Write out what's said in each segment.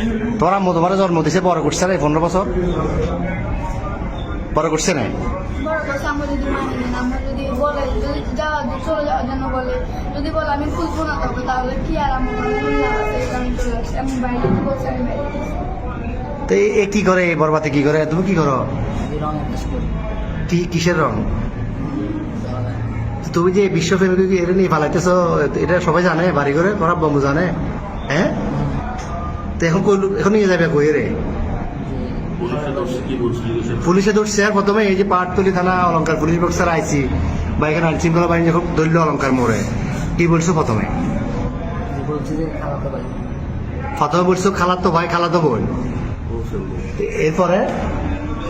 হয়নি। আম্মু তোমার জন্ম দিছে বড় করছে না এই পনেরো বছর। বড় করছে না মানি না। তো এ- কি করে এই বরবাতে কি করে? তুমি কি করো? কি কিসের রং? তুমি যে বিশ্ব ফেমিকে এটা নিয়ে ফালাইতেছো এটা সবাই জানে বাড়ি করে তোমার বম্বু জানে হ্যাঁ? তো এখন কই এখন নিয়ে যাবে কই রে? পুলিশে ধরছে প্রথমে এই যে পাহাড়তলি থানা অলঙ্কার পুলিশ বক্সার আইছি। বা এখানে আইন শৃঙ্খলা বাহিনী যখন ধরল অলঙ্কার মোড়ে কি বলছো প্রথমে? প্রথমে বলছো খালাতো ভাই খালাতো বোন। এরপরে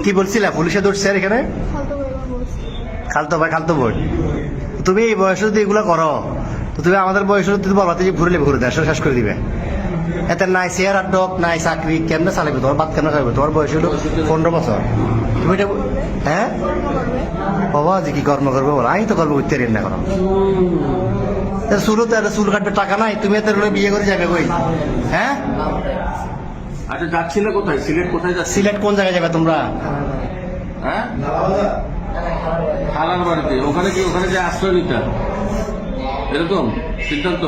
কি বলছিলে? পুলিশে ধরছে আর এখানে? খালতো ভাই খালতো বোন। তুমি এই বয়সে যদি এগুলো করো তো তুমি আমাদের বয়সে যদি বলবা যে ঘুরলে ঘুরে দেশ শেষ করে দিবে। এতে নাই আর ডক নাই চাকরি কেমনে চালাবে তোমার বাদ কেন খাইবে তোমার বয়স হলো পনেরো বছর। তুমি এটা হ্যাঁ? বাবা যে কি কর্ম করব বলো? আমি তো কর্ম করতে পারি না কোনো চুলও তো চুল কাটবে টাকা নাই। তুমি এত বিয়ে করে যাবে কই? হ্যাঁ? আচ্ছা যাচ্ছিলে কোথায়? সিলেট কোথায় যাচ্ছি সিলেট কোন জায়গায় যাবে তোমরা? হ্যাঁ? খালার বাড়িতে। ওখানে কি ওখানে যে আশ্রয় নিতে এরকম সিদ্ধান্ত